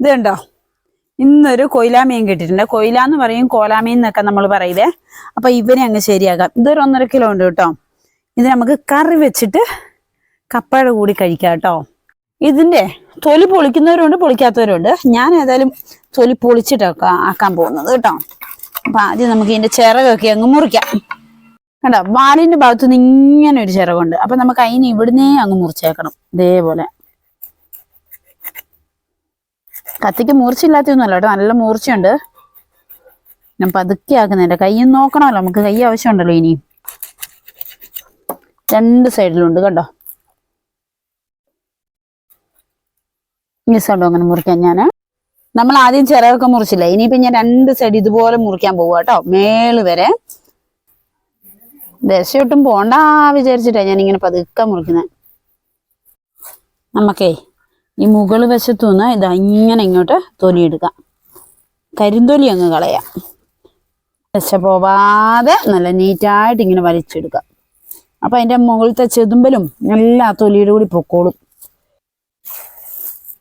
ഇത് കണ്ടോ ഇന്നൊരു കൊയിലാമീൻ കിട്ടിയിട്ടുണ്ട്. കൊയില എന്ന് പറയും കോലാമീൻ എന്നൊക്കെ നമ്മൾ പറയില്ലേ? അപ്പൊ ഇവനെ അങ്ങ് ശരിയാക്കാം. ഇതൊരു ഒന്നര കിലോ ഉണ്ട് കേട്ടോ. ഇത് നമുക്ക് കറി വെച്ചിട്ട് കപ്പയുടെ കൂടി കഴിക്കാം കേട്ടോ. ഇതിന്റെ തൊലി പൊളിക്കുന്നവരുണ്ട് പൊളിക്കാത്തവരുണ്ട്. ഞാൻ ഏതായാലും തൊലി പൊളിച്ചിട്ടൊക്കെ ആക്കാൻ പോകുന്നത് കേട്ടോ. അപ്പൊ ആദ്യം നമുക്ക് ഇതിന്റെ ചിറകൊക്കെ അങ്ങ് മുറിക്കാം. കണ്ടോ? വാലിന്റെ ഭാഗത്തുനിന്ന് ഇങ്ങനെ ഒരു ചിറകുണ്ട്. അപ്പൊ നമുക്ക് അതിന് ഇവിടുന്നേ അങ്ങ് മുറിച്ചേക്കണം. ഇതേപോലെ. കത്തിക്ക് മൂർച്ചയില്ലാത്തൊന്നുമല്ല കേട്ടോ. നല്ല മൂർച്ചയുണ്ട്. ഞാൻ പതുക്കെ ആക്കുന്നുണ്ട് കയ്യിൽ നോക്കണമല്ലോ. നമുക്ക് കൈ ആവശ്യമുണ്ടല്ലോ ഇനി. രണ്ട് സൈഡിലുണ്ട് കണ്ടോ? ഈ സൈഡും അങ്ങനെ മുറിക്കാൻ ഞാൻ നമ്മൾ ആദ്യം ചിറകൊക്കെ മുറിച്ചില്ല? ഇനിയിപ്പോ ഞാൻ രണ്ട് സൈഡ് ഇതുപോലെ മുറിക്കാൻ പോവുക കേട്ടോ. മേൾ വരെ. ദശയൊട്ടും പോണ്ട വിചാരിച്ചിട്ടാ ഞാൻ ഇങ്ങനെ പതുക്കെ മുറിക്കുന്നത് നമുക്കേ ഈ മുകൾ വശത്തു നിന്ന് ഇത് ഇങ്ങനെ ഇങ്ങോട്ട് തൊലി എടുക്കാം കരിന്തൊലി അങ്ങ് കളയാം. വശ പോവാതെ നല്ല നീറ്റായിട്ട് ഇങ്ങനെ വലിച്ചെടുക്കാം. അപ്പൊ അതിന്റെ മുകളിലത്തെ ചെതുമ്പലും എല്ലാ തൊലിയുടെ കൂടി പൊക്കോളും.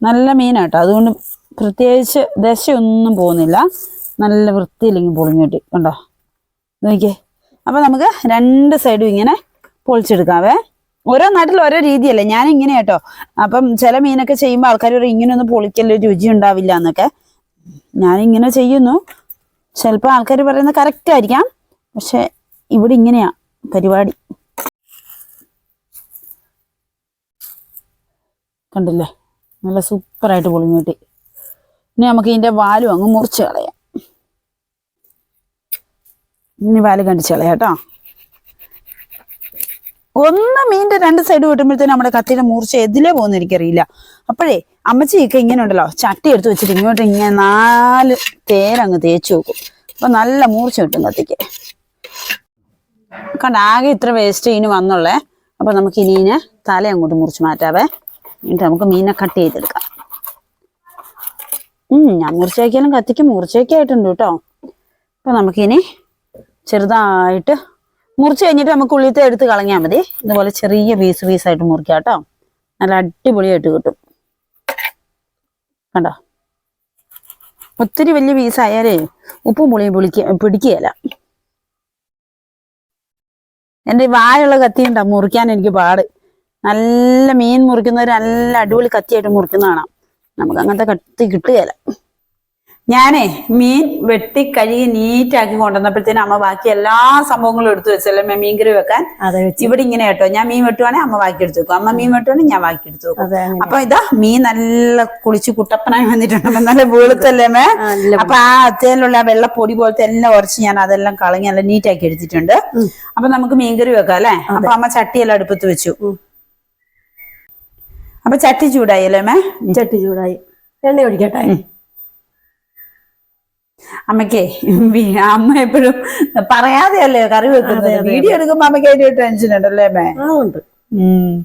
നല്ല മീനാട്ടോ. അതുകൊണ്ട് പ്രത്യേകിച്ച് ദശയൊന്നും പോകുന്നില്ല. നല്ല വൃത്തിയില്ലെങ്കിൽ പൊളിഞ്ഞിട്ട് കണ്ടോ? നോക്കിയേ. അപ്പൊ നമുക്ക് രണ്ട് സൈഡും ഇങ്ങനെ പൊളിച്ചെടുക്കാവേ. ഓരോ നാട്ടിൽ ഓരോ രീതിയല്ലേ? ഞാൻ ഇങ്ങനെ കേട്ടോ അപ്പം ചില മീനൊക്കെ ചെയ്യുമ്പോൾ ആൾക്കാർ പറയും ഇങ്ങനെ ഒന്നും പൊളിക്കൽ രുചി ഉണ്ടാവില്ല എന്നൊക്കെ. ഞാൻ ഇങ്ങനെ ചെയ്യുന്നു. ചിലപ്പോൾ ആൾക്കാർ പറയുന്നത് കറക്റ്റ് ആയിരിക്കാം. പക്ഷെ ഇവിടെ ഇങ്ങനെയാ പരിപാടി. കണ്ടില്ലേ? നല്ല സൂപ്പറായിട്ട് പൊളിഞ്ഞു കിട്ടി. ഇനി നമുക്ക് ഇതിന്റെ വാലും അങ്ങ് മുറിച്ച് കളയാം. ഇനി വാൽ കണ്ടിച്ച് കളയാം കേട്ടോ. ഒന്ന് മീനിന്റെ രണ്ട് സൈഡ് കിട്ടുമ്പോഴത്തേനും നമ്മുടെ കത്തിയുടെ മൂർച്ച എതിലേ പോകുന്ന എനിക്കറിയില്ല. അപ്പോഴേ അമ്മച്ചിയൊക്കെ ഇങ്ങനെ ഉണ്ടല്ലോ ചട്ടി എടുത്ത് വെച്ചിട്ട് ഇങ്ങോട്ട് ഇങ്ങനെ നാല് തേരങ്ങ് തേച്ച് വെക്കും. അപ്പൊ നല്ല മൂർച്ച കിട്ടും കത്തിക്ക്. കണ്ട ആകെ ഇത്ര വേസ്റ്റ് ഇനി വന്നുള്ളേ. അപ്പൊ നമുക്ക് ഇനി ഇതിനെ തല അങ്ങോട്ട് മുറിച്ച് മാറ്റാവേ. എന്നിട്ട് നമുക്ക് മീനെ കട്ട് ചെയ്തെടുക്കാം. ഉം ഞാൻ മുറിച്ചേക്കാലും കത്തിക്ക് മുറിച്ചേക്കായിട്ടുണ്ട് കേട്ടോ. അപ്പൊ നമുക്കിനി ചെറുതായിട്ട് മുറിച്ച് കഴിഞ്ഞിട്ട് നമുക്ക് ഉള്ളിത്തെ എടുത്ത് കളഞ്ഞാൽ മതി. ഇതുപോലെ ചെറിയ പീസ് പീസായിട്ട് മുറിക്കാം കേട്ടോ നല്ല അടിപൊളിയായിട്ട് കിട്ടും. കണ്ടോ? ഒത്തിരി വലിയ പീസായാലേ ഉപ്പും പുളിയും പുളിക്ക പിടിക്കുകയില്ല. എന്റെ വായുള്ള കത്തിയുണ്ടോ മുറിക്കാൻ എനിക്ക് പാട്. നല്ല മീൻ മുറിക്കുന്നവർ നല്ല അടിപൊളി കത്തിയായിട്ട് മുറിക്കുന്ന കാണാം നമുക്ക് അങ്ങനത്തെ കത്തി കിട്ടുകയില്ല. ഞാനേ മീൻ വെട്ടി കഴുകി നീറ്റാക്കി കൊണ്ടുവന്നപ്പോഴത്തേനും അമ്മ ബാക്കി എല്ലാ സംഭവങ്ങളും എടുത്തു വെച്ചല്ലേ അമ്മ മീൻകറി വെക്കാൻ? ഇവിടെ ഇങ്ങനെ കേട്ടോ. ഞാൻ മീൻ വെട്ടുവാണെങ്കിൽ അമ്മ ബാക്കി എടുത്തു വെക്കും. അമ്മ മീൻ വെട്ടുവാണെങ്കിൽ ഞാൻ ബാക്കി എടുത്തു വെക്കും. അപ്പൊ ഇതാ മീൻ നല്ല കുളിച്ച് കുട്ടപ്പനായി വന്നിട്ടുണ്ട്. നല്ല വെളുത്തല്ലേ മേ? അപ്പൊ ആ അത്തേലുള്ള ആ വെള്ളപ്പൊടി പോലത്തെ എല്ലാം ഉറച്ച് ഞാൻ അതെല്ലാം കളഞ്ഞ് നല്ല നീറ്റാക്കി എടുത്തിട്ടുണ്ട്. അപ്പൊ നമുക്ക് മീൻകറി വെക്കാം അല്ലേ? അപ്പൊ അമ്മ ചട്ടിയെല്ലാം അടുപ്പത്ത് വെച്ചു. അപ്പൊ ചട്ടി ചൂടായി അല്ലേ മേ? ചട്ടി ചൂടായി. എണ്ണ ഒഴിക്കട്ടെ. അമ്മക്കേ അമ്മ എപ്പോഴും പറയാതെയല്ലേ കറി വെക്കുന്നത്? വീഡിയോ എടുക്കുമ്പോ അമ്മയ്ക്ക് അതിന്റെ ടെൻഷൻ ഉണ്ടല്ലേ മേ ഉണ്ട്.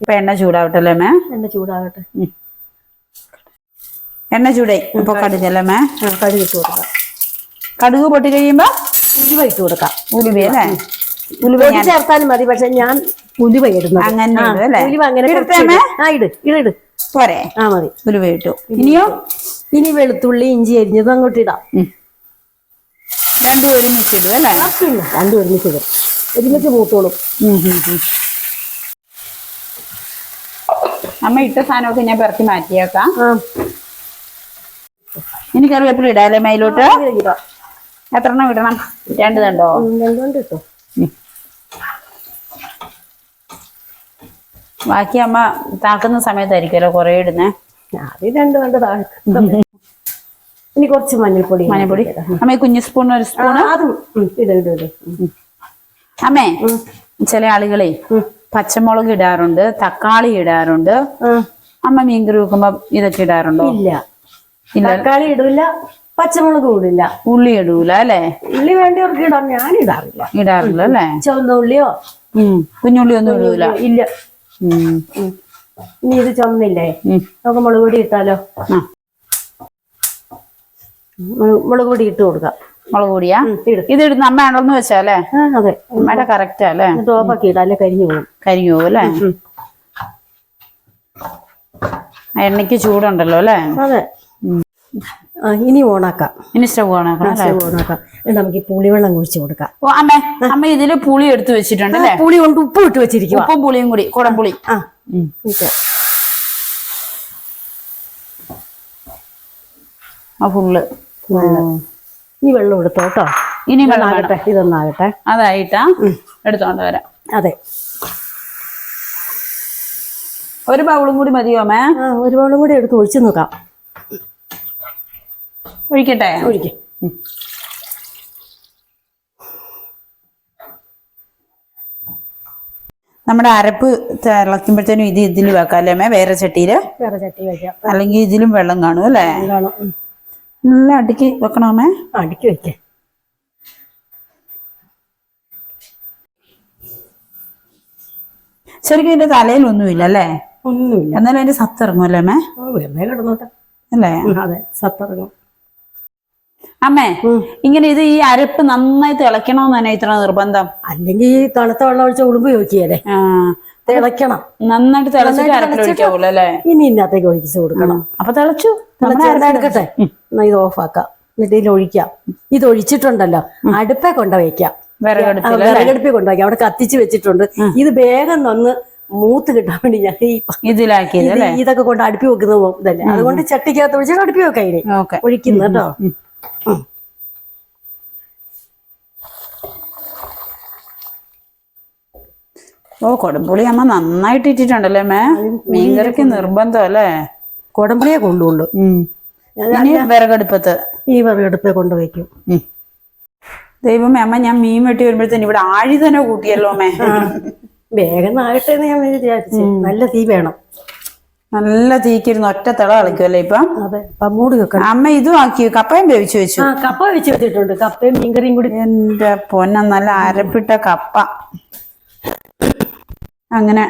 ഇപ്പൊ എണ്ണ ചൂടാവട്ടെ അല്ലേ മേ എണ്ണ ചൂടാവട്ടെ. എണ്ണ ചൂടായി ഇപ്പൊ കടുകല്ലേ മേ കടുക് ഇട്ട് കൊടുക്കാം. കടുക് പൊട്ടി കഴിയുമ്പോ ഉലുവ ഇട്ട് കൊടുക്കാം. ഉലുവ അല്ലേ? ഉലുവ. ചേർത്താലും മതി പക്ഷെ ഞാൻ ഉലുവ അങ്ങനെ ഉലുവ അങ്ങനെ. ആ ഇട് ഇട് പോരെ. ആ മതി. ഉലുവ ഇട്ടു. ഇനിയോ? ഇനി വെളുത്തുള്ളി ഇഞ്ചി അരിഞ്ഞത് അങ്ങോട്ട് ഇടാം. രണ്ടും ഒരുമിച്ച് ഇടും അല്ലേ? പിന്നെ രണ്ടും ഒരുമിച്ച് ഇടും ഒരുമിച്ച് മൂത്തോളും ഉം. അമ്മ ഇട്ട സാധനമൊക്കെ ഞാൻ പെറക്കി മാറ്റിയേക്കാം. ഇനി കറിവേപ്പില ഇടാല്ലേ മേലോട്ട്? എത്ര എണ്ണം ഇടണം? രണ്ട് തണ്ടോ? ഉം, രണ്ടുകൊണ്ട് ഇട്ടോ. ബാക്കി അമ്മ താക്കുന്ന സമയത്തായിരിക്കുമല്ലോ കൊറേ ഇടുന്നേ. ആദ്യം രണ്ട് കണ്ട് താഴെ ഇനി കുറച്ച് മഞ്ഞൾപ്പൊടി മഞ്ഞൾപ്പൊടി. അമ്മ കുഞ്ഞു സ്പൂൺ ഒരു സ്പൂൺ അതും ഉം, ഇട് ഇട് ഇട്. അമ്മേ ചില ആളുകളെ പച്ചമുളക് ഇടാറുണ്ട് തക്കാളി ഇടാറുണ്ട്. അമ്മ മീൻകറി വെക്കുമ്പോ ഇതൊക്കെ ഇടാറുണ്ടോ? ഇല്ല. തക്കാളി ഇടൂല പച്ചമുളക് ഇടില്ല ഉള്ളി ഇടൂല അല്ലേ? ഉള്ളി വേണ്ടവർക്ക് ഇടാം ഞാൻ ഇടാറില്ല. ഇടാറില്ല അല്ലേ? ചുവന്ന ഉള്ളിയോ? ഉം. കുഞ്ഞുള്ളി ഒന്നും ഇടൂല. ഇല്ല. ഇനി ഇത് ചുമന്നില്ലേ നമുക്ക് മുളക് പൊടി ഇട്ടാലോ? ആ. മുളക് പൊടി ഇട്ട് കൊടുക്കാം. മുളക് പൊടിയാ? ഇത് ഇടുന്ന അമ്മ അതെ. അമ്മയുടെ കറക്റ്റാ അല്ലേ? ഓഫാക്കി ഇടാം അല്ലെ കരിഞ്ഞു പോകും കരിഞ്ഞു പോകും അല്ലേ? എണ്ണയ്ക്ക് ചൂടുണ്ടല്ലോ അല്ലേ? അതെ. ഇനി ഓണാക്കാം. ഇനി സ്റ്റവ് ഓണാക്കാം. നമുക്ക് ഈ പുളിവെള്ളം കുഴിച്ച് കൊടുക്കാം. ഓ അമ്മേ അമ്മ ഇതിൽ പുളി എടുത്തു വെച്ചിട്ടുണ്ട് അല്ലേ? പുളി കൊണ്ട് ഉപ്പ് ഇട്ട് വെച്ചിരിക്കും ഉപ്പും പുളിയും കൂടി കുടംപുളി ആ ആ ഫുള്ള് ഈ വെള്ളം എടുത്തോ കേട്ടോ ഇനി വെള്ളമാകട്ടെ ഇതൊന്നാകട്ടെ അതായിട്ടാ എടുത്തോണ്ട് വരാം. അതെ. ഒരു ബൗളും കൂടി മതിയോ മേ ഒരു ബൗളും കൂടി എടുത്ത് ഒഴിച്ചു നോക്കാം. ഒഴിക്കട്ടെ? ഒഴിക്കും. നമ്മുടെ അരപ്പ് തിളക്കുമ്പോഴത്തേനും ഇത് ഇതിൽ വെക്കാം അല്ലേ മേ വേറെ ചട്ടിയിൽ? വേറെ ചട്ടി വെക്കാം. അല്ലെങ്കിൽ ഇതിലും വെള്ളം കാണും അല്ലേ? കാണാം. നല്ല അടുക്കി വെക്കണമേ. അടുക്കി വെക്കേ. ശരിക്കും ഇതിന്റെ തലയിലൊന്നുമില്ല അല്ലേ? ഒന്നുമില്ല. എന്നാലും അതിന്റെ സത്തിറങ്ങും അല്ലേ അമ്മേ? വെറുതെ കിടന്നോട്ടെ. അല്ലേ? സത്തിറങ്ങും അതെ സത്തറങ്ങും. അമ്മേ ഇങ്ങനെ ഇത് ഈ അരപ്പ് നന്നായി തിളക്കണമെന്ന് തന്നെ ഇത്ര നിർബന്ധം? അല്ലെങ്കിൽ ഈ തണുത്ത വെള്ളം ഒഴിച്ച ഉളുമ്പ് ചോദിക്കുകയല്ലേ? ആ തിളയ്ക്കണം. നന്നായിട്ട് ഒഴിക്കാവൂല അല്ലേ? ഇനി ഇന്നത്തേക്ക് ഒഴിച്ചു കൊടുക്കണം. അപ്പൊ തിളച്ചു. തിളച്ച് എടുക്കട്ടെ എന്നാ ഇത് ഓഫാക്കാം എന്നിട്ട് ഇതിൽ ഒഴിക്കാം. ഇത് ഒഴിച്ചിട്ടുണ്ടല്ലോ. അടുപ്പേ കൊണ്ട വയ്ക്കാം വിറകടുപ്പിൽ കൊണ്ട കൊണ്ടുവയ്ക്കാം അവിടെ കത്തിച്ച് വെച്ചിട്ടുണ്ട്. ഇത് വേഗം നന്ന് മൂത്ത് കിട്ടാൻ വേണ്ടി ഞാൻ ഈ പ- ഇതിലാക്കിയത് ഇത് അല്ലേ? ഇതൊക്കെ കൊണ്ട് അടുപ്പി വെക്കുന്നത് ഇതല്ലേ. അതുകൊണ്ട് ചട്ടിക്കകത്ത് ഒഴിച്ചാൽ അടുപ്പി വെക്കാം ഇനി ഒഴിക്കുന്നു കേട്ടോ. ഓ കൊടുമ്പുളി അമ്മ നന്നായിട്ട് ഇട്ടിട്ടുണ്ടല്ലേ അമ്മേ? മീൻകറിക്ക് നിർബന്ധം അല്ലേ? കൊടംപുളിയെ. ഇനി വിറകടുപ്പത്ത്. ഈ വിറകടുപ്പ് കൊണ്ടുവയ്ക്കും ദൈവമേ അമ്മ ഞാൻ മീൻ വെട്ടി വരുമ്പോഴത്തേന് ഇവിടെ ആഴി തന്നെ കൂട്ടിയല്ലോ അമ്മേ. വേഗം ആകട്ടെ എന്ന് ഞാൻ വിചാരിച്ചു. നല്ല തീ വേണം. നല്ല തീക്കിരുന്ന് ഒറ്റ തിള കളിക്കുമല്ലേ ഇപ്പൊ? മൂടി വെക്കണം. അമ്മ ഇതും ആക്കി കപ്പയും വേവിച്ചു വെച്ചു. കപ്പ വെച്ച് വെച്ചിട്ടുണ്ട്. കപ്പയും മീൻകറിയും കൂടി. എന്റെ പൊന്ന നല്ല അരപ്പിട്ട കപ്പ. അങ്ങനെ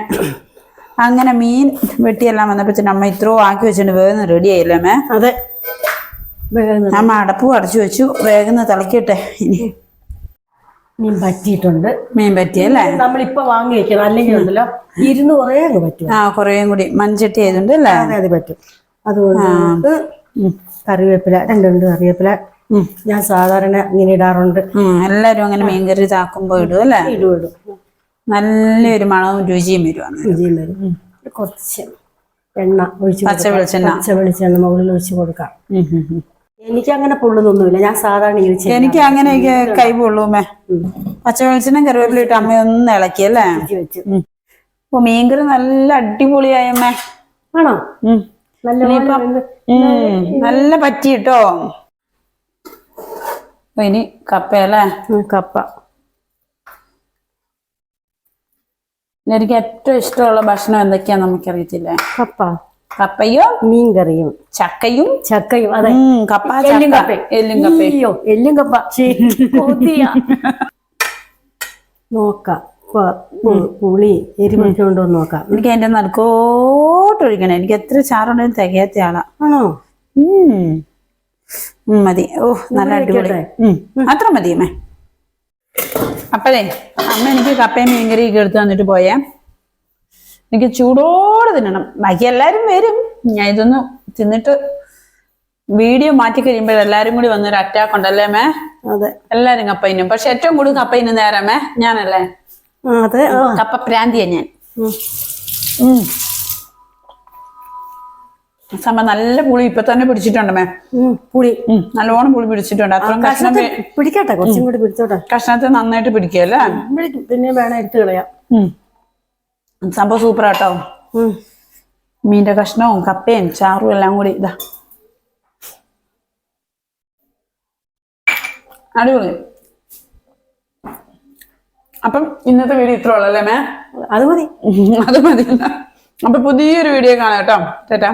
അങ്ങനെ മീൻ വെട്ടിയെല്ലാം വന്നപ്പോ അമ്മ ഇത്രയോ ആക്കി വെച്ചിട്ട് വേഗം റെഡി ആയില്ലേ അമ്മേ? അതെ. അമ്മ അടപ്പ് അടച്ചു വെച്ചു വേഗം തിളക്കിട്ടെ ഇനി മീൻ പറ്റിയിട്ടുണ്ട്. മീൻ പറ്റിയല്ലേ നമ്മളിപ്പോ വാങ്ങി വെക്കണം. അല്ലെങ്കിൽ ഉണ്ടല്ലോ ഇരുന്ന് കുറേ അങ്ങ് പറ്റും. ആ കുറേയും കൂടി. മൺചട്ടി ആയതുണ്ട് അല്ലേ? അതെ പറ്റും. അതുകൊണ്ട് കറിവേപ്പില രണ്ട് രണ്ട് കറിവേപ്പില. ഞാൻ സാധാരണ ഇങ്ങനെ ഇടാറുണ്ട്. എല്ലാരും അങ്ങനെ മീൻകറി താക്കുമ്പോ ഇടും അല്ലേ? ഇടും ഇടും. നല്ലൊരു മണവും രുചിയും വരുവാണ് രുചിയും വരും. കുറച്ച് എണ്ണ ഒഴിച്ച് പച്ച. വെളിച്ചെണ്ണ. പച്ച വെളിച്ചെണ്ണ മുകളിൽ ഒഴിച്ച് കൊടുക്കാം. എനിക്ക് അങ്ങനെ പൊള്ളുന്നൊന്നുമില്ല. ഞാൻ സാധാരണ ചെയ്യും. എനിക്ക് അങ്ങനെയൊക്കെ കൈ പൊള്ളുമേ. പച്ച വെളിച്ചെണ്ണ കറിവേപ്പില ഇട്ട് അമ്മയൊന്ന് ഇളക്കി അല്ലേ. അപ്പൊ മീൻകറി നല്ല അടിപൊളിയായമ്മേ ആണോ. നല്ല പറ്റിട്ടോ അപ്പൊ ഇനി കപ്പയല്ലേ കപ്പ. എനിക്ക് ഏറ്റവും ഇഷ്ടമുള്ള ഭക്ഷണം എന്തൊക്കെയാന്ന് നമുക്കറിയത്തില്ലേ? കപ്പ. കപ്പയോ? മീൻ കറിയും ചക്കയും? ചക്കയും അതെ. കപ്പ എല്ലും കപ്പയും എല്ലും കപ്പയോ എല്ലും കപ്പ. നോക്ക. പുളി എരിവൊക്കെ ഉണ്ടോ നോക്കാം. എനിക്ക് അതിന്റെ നടുക്കോട്ട് ഒഴിക്കണം. എനിക്ക് എത്ര ചാറുണ്ടെങ്കിലും തികയാത്ത ആളാ ആണോ മതി. ഓ നല്ല അടിപൊളി? അത്ര മതി അമ്മേ അപ്പഴേ അമ്മ എനിക്ക് കപ്പയും മീൻകറിയൊക്കെ എടുത്ത് തന്നിട്ട് പോയേ. എനിക്ക് ചൂടോടെ തിന്നണം. ബാക്കി എല്ലാരും വരും. ഞാൻ ഇതൊന്ന് തിന്നിട്ട് വീഡിയോ മാറ്റി കഴിയുമ്പോൾ എല്ലാരും കൂടി വന്നൊരു അറ്റാക്ക് ഉണ്ടല്ലേ മേ അതെ. എല്ലാരും കപ്പയിനും. പക്ഷെ ഏറ്റവും കൂടുതൽ കപ്പയിന് നേരമേ ഞാനല്ലേ? കപ്പ പ്രാന്തിയാ ഞാൻ. ഉം. ഉം. സമ നല്ല പുളി ഇപ്പൊ തന്നെ പിടിച്ചിട്ടുണ്ട് മേ. പുളി. നല്ലോണം പുളി പിടിച്ചിട്ടുണ്ട്. അത്രയും കഷ്ണം കഷ്ണത്തെ പിടിക്കട്ടെ കുറച്ചും കൂടി പിടിച്ചോട്ടെ. കഷ്ണത്തെ നന്നായിട്ട് പിടിക്കല്ലേ പിടിക്കും. പിന്നെ വേണം എടുത്തു കളയാം. സംഭവം സൂപ്പർ ആട്ടോ. മീന്റെ കഷ്ണവും കപ്പയും ചാറും എല്ലാം കൂടി. ഇതാ. അടിപൊളി. അപ്പം ഇന്നത്തെ വീഡിയോ ഇത്ര ഉള്ളല്ലേ മേ? അത് മതി. അത് മതി അപ്പൊ പുതിയൊരു വീഡിയോ കാണാം കേട്ടോ. ചേട്ടാ